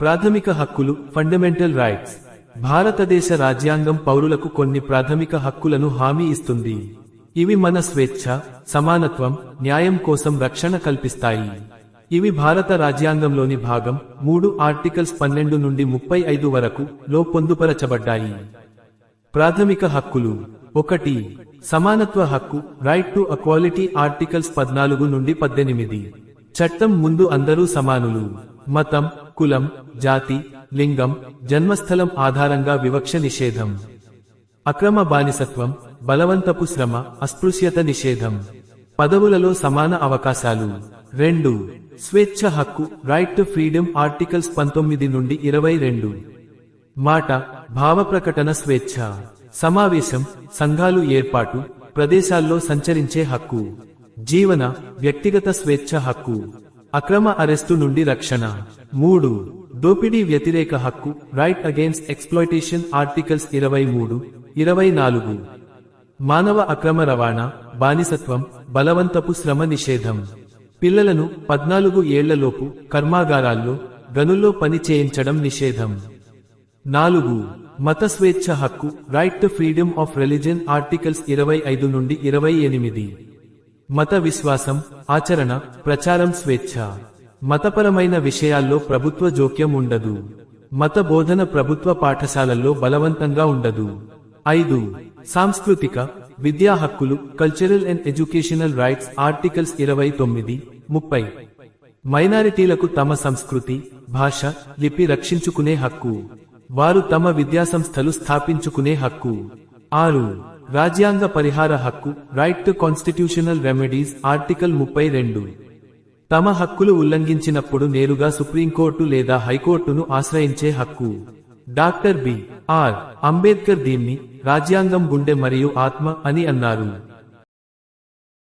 ప్రాథమిక హక్కులు fundamental rights భారతదేశ రాజ్యాంగం పౌరులకు కొన్ని ప్రాథమిక హక్కులను హామీ ఇస్తుంది. ఇవి మన స్వేచ్ఛ సమానత్వం న్యాయం కోసం రక్షణ కల్పిస్తాయి. ఇవి భారత రాజ్యాంగంలోని భాగం మూడు ఆర్టికల్స్ పన్నెండు నుండి ముప్పై ఐదు వరకు లో పొందుపరచబడ్డాయి. ప్రాథమిక హక్కులు. ఒకటి సమానత్వ హక్కు రైట్ టు అక్వాలిటీ ఆర్టికల్స్ పద్నాలుగు నుండి పద్దెనిమిది. చట్టం ముందు అందరూ సమానులు. మతం కులం జాతి లింగం జన్మస్థలం ఆధారంగా వివక్ష నిషేధం. అక్రమ బానిసత్వం బలవంతపు శ్రమ అస్పృశ్యత నిషేధం. పదవులలో సమాన అవకాశాలు. రెండు. స్వేచ్ఛ హక్కు రైట్ టు ఫ్రీడమ్ ఆర్టికల్స్ పంతొమ్మిది నుండి ఇరవై రెండు. మాట భావ ప్రకటన స్వేచ్ఛ. సమావేశం సంఘాలు ఏర్పాటు ప్రదేశాల్లో సంచరించే హక్కు. జీవన వ్యక్తిగత స్వేచ్ఛ హక్కు. అక్రమ అరెస్టు నుండి రక్షణ. మూడు దోపిడీ వ్యతిరేక హక్కు రైట్ అగేన్స్ట్ ఎక్స్ప్లోయిటేషన్ ఆర్టికల్స్ ఇరవై మూడు ఇరవై నాలుగు. మానవ అక్రమ రవాణా బానిసత్వం బలవంతపు శ్రమ నిషేధం. పిల్లలను పద్నాలుగు ఏళ్ళలోపు కర్మాగారాల్లో గనుల్లో పని చేయించడం నిషేధం. నాలుగు మత స్వేచ్ఛ హక్కు right to freedom of religion articles ఇరవై ఐదు నుండి ఇరవై ఎనిమిది. మత విశ్వాసం ఆచరణ ప్రచారం స్వేచ్ఛ. మతపరమైన విషయాల్లో ప్రభుత్వ జోక్యం ఉండదు. మత బోధన ప్రభుత్వ పాఠశాలల్లో బలవంతంగా ఉండదు. ఐదు. సాంస్కృతిక విద్యా హక్కులు cultural and educational rights articles ఇరవై తొమ్మిది ముప్పై. మైనారిటీలకు తమ సంస్కృతి భాష లిపి రక్షించుకునే హక్కు. వారు తమ విద్యాసంస్థలు స్థాపించుకునే హక్కు. ఆరు. రాజ్యాంగ పరిహార హక్కు right to constitutional remedies article ముప్పై రెండు. తమ హక్కులు ఉల్లంఘించినప్పుడు నేరుగా సుప్రీంకోర్టు లేదా హైకోర్టును ఆశ్రయించే హక్కు. Doctor B. ఆర్. అంబేద్కర్ దీన్ని రాజ్యాంగం గుండె మరియు ఆత్మ అని అన్నారు.